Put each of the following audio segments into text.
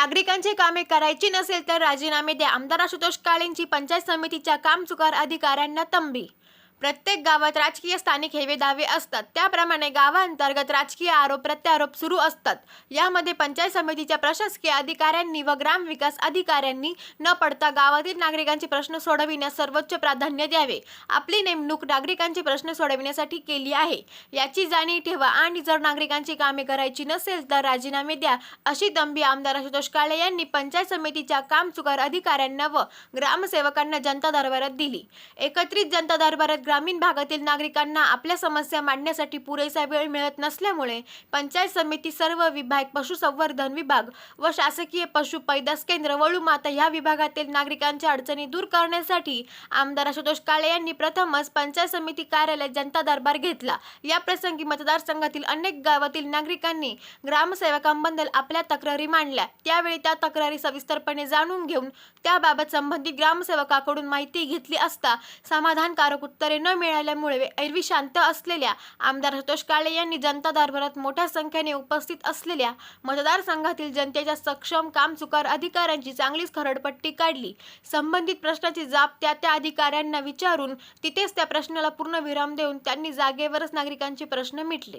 नागरिकांची कामे करायची नसेल तर राजीनामे द्या. आमदार आशुतोष काळेंची पंचायत समितीच्या कामचुकार अधिकाऱ्यांना तंबी प्रत्येक गावात राजकीय स्थानिक हेवे दावे असतात. त्याप्रमाणे गावांतर्गत राजकीय आरोप प्रत्यारोप सुरू असतात. यामध्ये पंचायत समितीच्या प्रशासकीय अधिकाऱ्यांनी व ग्रामविकास अधिकाऱ्यांनी न पडता गावातील नागरिकांचे प्रश्न सोडविण्यास सर्वोच्च प्राधान्य द्यावे. आपली नेमणूक नागरिकांचे प्रश्न सोडविण्यासाठी केली आहे. याची जाणीव ठेवा आणि जर नागरिकांची कामे करायची नसेल तर राजीनामे द्या अशी दंबी आमदार आशुतोष काळे यांनी पंचायत समितीच्या कामचुकार अधिकाऱ्यांना व ग्रामसेवकांना जनता दरबारात दिली. एकत्रित जनता दरबारात ग्रामीण भागातील नागरिकांना आपल्या समस्या मांडण्यासाठी पुरेसा वेळ मिळत नसल्यामुळे पंचायत समिती सर्व विभाग पशुसंवर्धन विभाग व शासकीय पशु पैदास केंद्र वळूमाता ह्या विभागातील नागरिकांच्या अडचणी दूर करण्यासाठी आमदार आशुतोष काळे यांनी प्रथमच पंचायत समिती कार्यालयात जनता दरबार घेतला. या प्रसंगी मतदारसंघातील अनेक गावातील नागरिकांनी ग्रामसेवकांबद्दल आपल्या तक्रारी मांडल्या. त्यावेळी त्या तक्रारी सविस्तरपणे जाणून घेऊन त्याबाबत संबंधित ग्रामसेवकाकडून माहिती घेतली असता समाधानकारक उत्तरे न मिळाल्यामुळे एरवी शांत असलेल्या आमदार सतोष काळे यांनी जनता दरबारात मोठ्या संख्येने उपस्थित असलेल्या मतदारसंघातील जनतेच्या सक्षम कामचुकार अधिकाऱ्यांची चांगलीच खरडपट्टी काढली. संबंधित प्रश्नाची जाब त्या त्या अधिकाऱ्यांना विचारून तिथेच त्या प्रश्नाला पूर्ण विराम देऊन त्यांनी जागेवरच नागरिकांचे प्रश्न मिटले.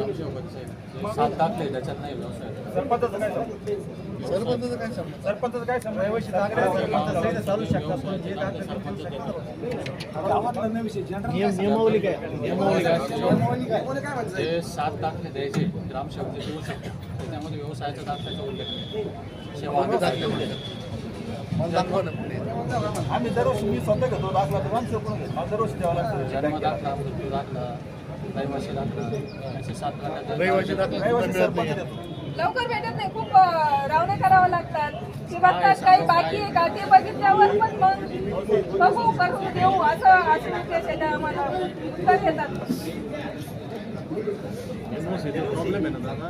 सात टाकले त्याच्यात नाही व्यवसाय सरपंचाचं काय संबंध? सरपंचाचं काय संबंध? रहिवासी नागरिक आहे, सरपंच सैन्य चालू शकतात, पण जे दाखले देऊ शकतात. गावातला नाही विषय, जनरल काय नियमावली काय? नियमावली काय? जे सात दाखले द्यायचे ग्रामसेवक देऊ शकतात. त्याच्यामध्ये व्यवसायाचा दाखल्याचा उल्लेख नाही सेवा आणि दाखले. आम्ही दरवर्षी मी स्वतः घेतो दाखला तर आमचं कोण घेतो? दरवर्षी द्यावा लागतो. जन्म दाखला मृत्यू दाखला रहिवासी दाखला सात रहिवासी. लवकर भेटत नाही खूप रावणे करावं लागतात. ते बघतात काही बाकी आहे का? ते बघितल्यावर पण मग बघू करून देऊ असं असं आम्हाला उत्तर देतात. प्रॉब्लेम आहे ना दादा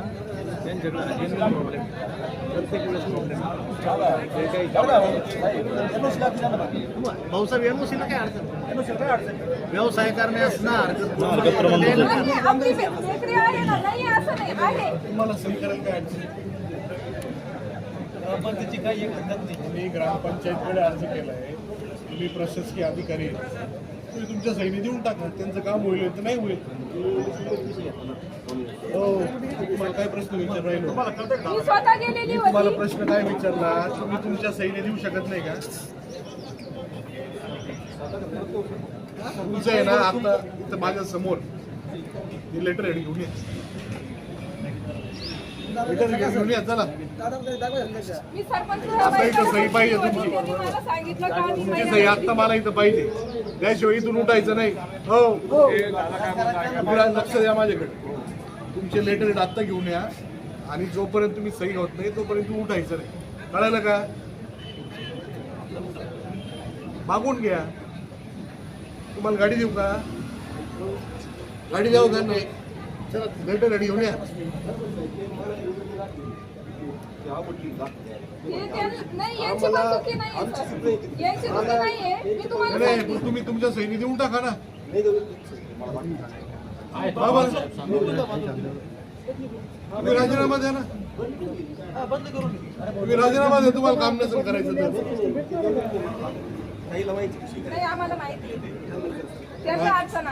त्यांच्याकडे प्रॉब्लेम प्रत्येक वेळेस प्रॉब्लेम भाऊसाहेब एनओसीला काय अडचण व्यवसाय करण्यास असणार तुम्हाला सही करायला काय अडचण ग्रामपंचायतीची काही एक पद्धत नाही मी ग्रामपंचायतकडे अर्ज केला आहे तुम्ही प्रशासकीय अधिकारी तुम्ही तुमच्या सैनी देऊन टाका. त्यांचं काम होईल तर नाही होईल. हो तुम्हाला काय प्रश्न विचार राहिलो तुम्हाला कळतं का? मी तुम्हाला प्रश्न काय विचारला तुम्ही तुमच्या सैनी देऊ शकत नाही का? तुमचं आहे ना आता इथं माझ्यासमोर. हे लेटर हेड घेऊन ये लेटर हेड घेऊन या चला मी सरपंच आता इथं सही पाहिजे तुमची. त्यांनी मला सांगितलं का मी तुमची सही आत्ता मला इथं पाहिजे. त्याशिवाय इथून उठायचं नाही. हो. इकडं लक्ष द्या माझ्याकडे. तुमचे लेटर आत्ता घेऊन या. आणि जोपर्यंत तुम्ही सही होत नाही तोपर्यंत उठायचं नाही. कळालं का? मागून घ्या. तुम्हाला गाडी देऊ का? गाडी द्यावं का? नाही. चला लेटर गाडी घेऊन या. तुम्ही तुमच्या सैनी देऊन टाका ना बरोबर तुम्ही राजीनामा द्या ना. तुम्ही राजीनामा द्या तुम्हाला काम नसेल करायचं तर. आम्हाला माहिती अडचण.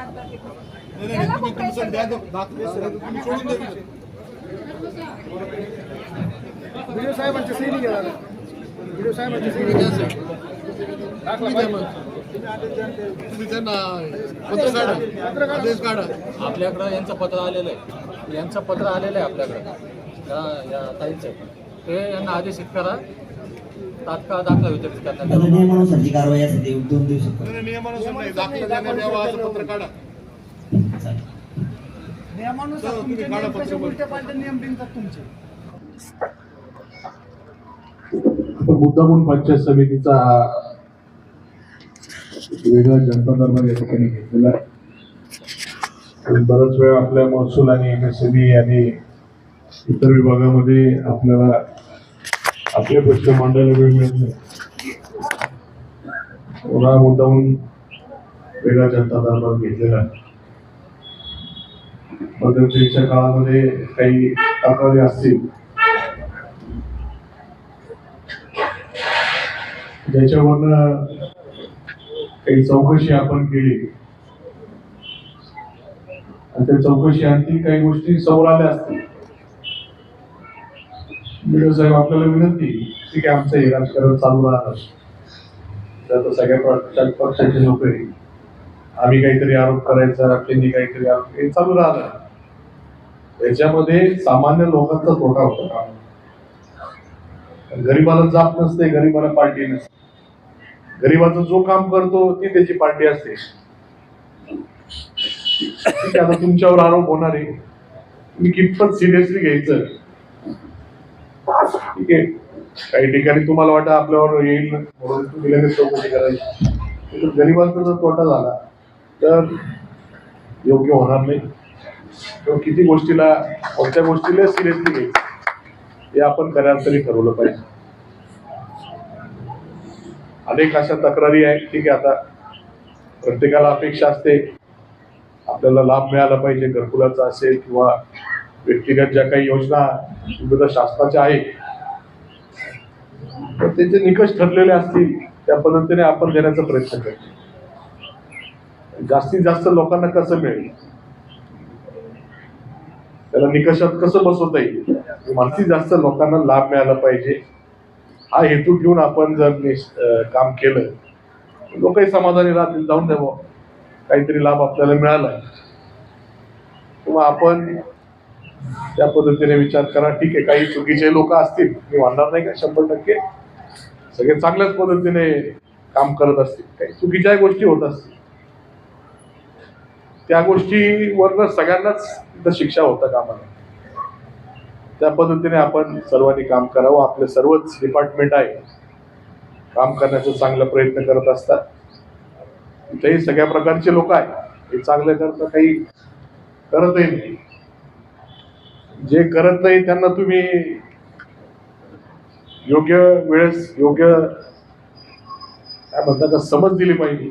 व्हिडिओ सही व्हिडिओ सही आपल्याकडं यांचं पत्र आलेलं आहे. यांचं पत्र आलेलं आहे आपल्याकडं. या या ताईचं. ते यांना आदेशित करा. तात्काळ दाखला वितरित करण्यात. नियमानुसारची कारवाई असेल ते दोन नाही, नियमानुसार नाही. दाखले देण्यात यावा असं पत्र काढा. चालेल नियमानुसार तर तुम्ही तुमचे काढा नियम कसे पत्रकार. उलटे पालटे नियम बिनतात तुमचे? आपण मुद्दामून पंचायत समितीचा हा वेगळा जनता दरबार या ठिकाणी घेतलेला आहे. आणि बराच वेळ आपल्या महसूल आणि एम एस आणि इतर विभागामध्ये आपल्याला आपले प्रश्न मांडायला वेळ मिळत नाही. म्हणून हा वेगळा जनता दरबार घेतलेला आहे. काळामध्ये काही तक्रारी असतील ज्याच्यावरनं काही चौकशी आपण केली आणि त्या चौकशी आणखी काही गोष्टी समोर आल्या असतील. मिळो साहेब आपल्याला विनंती ठीक आहे आमचं हे राजकारण चालू राहणार. तर सगळ्या पक्षाचे लोक आहे. आम्ही काहीतरी आरोप करायचा त्यांनी काहीतरी आरोप हे चालू राहणार. याच्यामध्ये सामान्य लोकांचा तोटा होता गरीबाला जात नसते गरीबाला पार्टी नसते. गरीबाचं जो काम करतो ती त्याची पार्टी असते. आता तुमच्यावर आरोप होणार आहे. तुम्ही कितपत सिरियसली घ्यायचं? ठीक आहे. काही ठिकाणी तुम्हाला वाटतं आपल्यावर येईल म्हणून तुम्ही लगेच चौकशी करायची. पण गरिबांचा जर तोटा झाला तर योग्य होणार नाही. किंवा किती गोष्टीला कोणत्या गोष्टीला सिरियसली घ्यायचं हे आपण करायला तरी ठरवलं पाहिजे. अनेक अशा तक्रारी आहेत ठीक आहे आता प्रत्येकाला अपेक्षा असते. आपल्याला लाभ मिळाला पाहिजे घरकुलाचा असेल किंवा व्यक्तिगत ज्या काही योजना विविध शासनाच्या आहेत तर त्याचे निकष ठरलेले असतील त्या पद्धतीने आपण देण्याचा प्रयत्न करतो जास्तीत जास्त लोकांना कसं मिळेल? त्याला निकषात कसं बसवता येईल? जास्तीत जास्त लोकांना लाभ मिळाला पाहिजे. हा हेतू घेऊन आपण जर काम केलं लोकही समाधानी राहतील. जाऊन द्यावं काहीतरी लाभ आपल्याला मिळाला किंवा आपण त्या पद्धतीने विचार करा. ठीक आहे काही चुकीचे लोक असतील मी म्हणणार नाही का शंभर टक्के. सगळे चांगल्याच पद्धतीने काम करत असतील. काही चुकीच्या गोष्टी होत असतील. त्या गोष्टीवरनं सगळ्यांनाच तिथं शिक्षा होता कामाला. त्या पद्धतीने आपण सर्वांनी काम करावं. आपले सर्वच डिपार्टमेंट आहे. काम करण्याचा चांगला प्रयत्न करत असतात. तिथेही सगळ्या प्रकारचे लोक आहेत. हे चांगलं करता काही करतही नाही. जे करत नाही त्यांना तुम्ही योग्य वेळेस योग्य काय म्हणतात का समज दिली पाहिजे.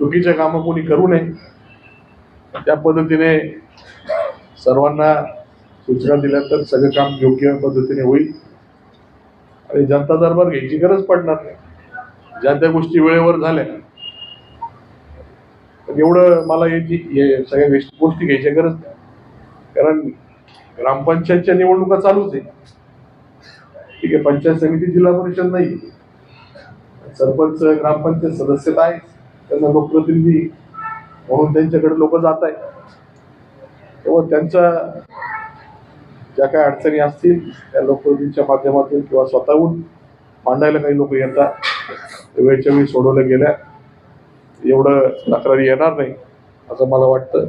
चुकीचे कामं कोणी करू नये. त्या पद्धतीने सर्वांना सूचना दिल्या तर सगळं काम योग्य पद्धतीने होईल. आणि जनता दरबार घ्यायची गरज पडणार नाही. ज्या त्या गोष्टी वेळेवर झाल्या एवढं मला याची सगळ्या गोष्टी घ्यायची गरज नाही. कारण ग्रामपंचायतच्या निवडणुका चालूच आहे ठीक आहे पंचायत समिती जिल्हा परिषद नाही. सरपंच ग्रामपंचायत सदस्य आहे त्यांना लोकप्रतिनिधी म्हणून त्यांच्याकडे लोक जात आहेत. तेव्हा त्यांच्या ज्या काही अडचणी असतील त्या लोकप्रतिनिधीच्या माध्यमातून किंवा स्वतःहून मांडायला काही लोक येतात. वेळच्या वेळी सोडवल्या गेल्या. एवढं तक्रारी येणार नाही असं मला वाटतं.